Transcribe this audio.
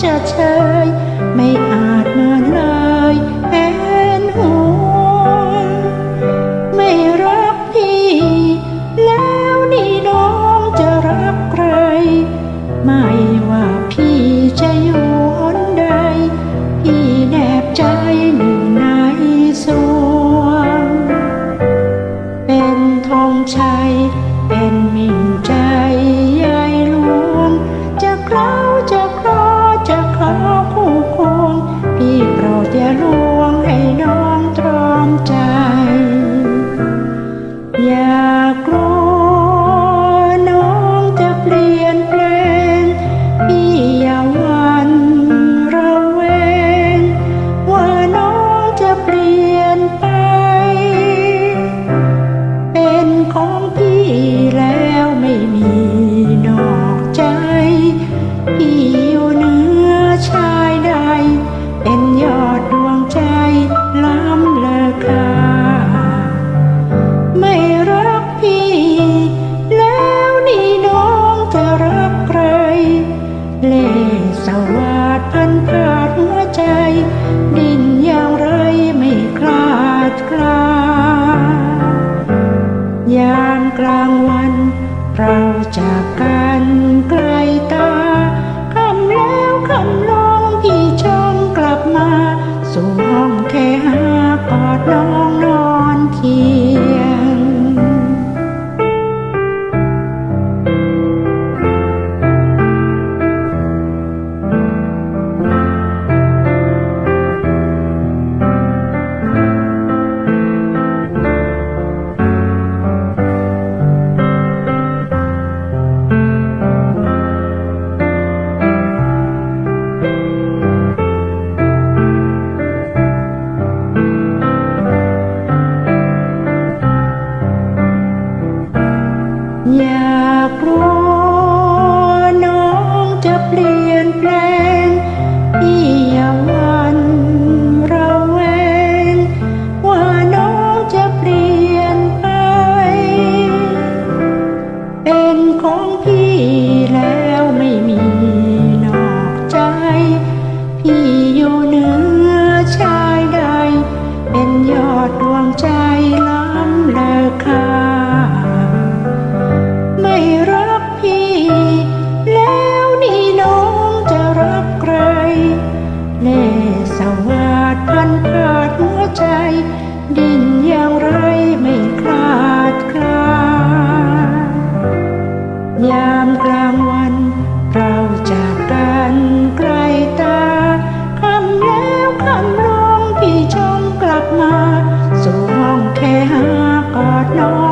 จะเชยไม่อาจมาเลยแอนหัวไม่รักพี่ แล้วนี่น้องจะรักใคร ไม่ว่าพี่จะอยู่หนใด พี่แนบใจหนึ่งในสวงเป็นทองชัย เป็นมิ่งใจยายล้ลวงจะคราวจะคล้า ดพันขาดหัวใจ ดิ้นอย่างไรไม่คลาดคลายามกลางวัน เราจากกันไกลตาคำแล้วคำลองพี่ชองกลับมา สู่ห้องแค่หากอดน้องนอนที อยากรู้านพาดหัวใจ ดินอย่างไรไม่คลาดคลายามกลางวันเราจากกันไกลตาคำแล้วคำร้องพี่ชมกลับมา สู่ห้องแค่หากอดน้อง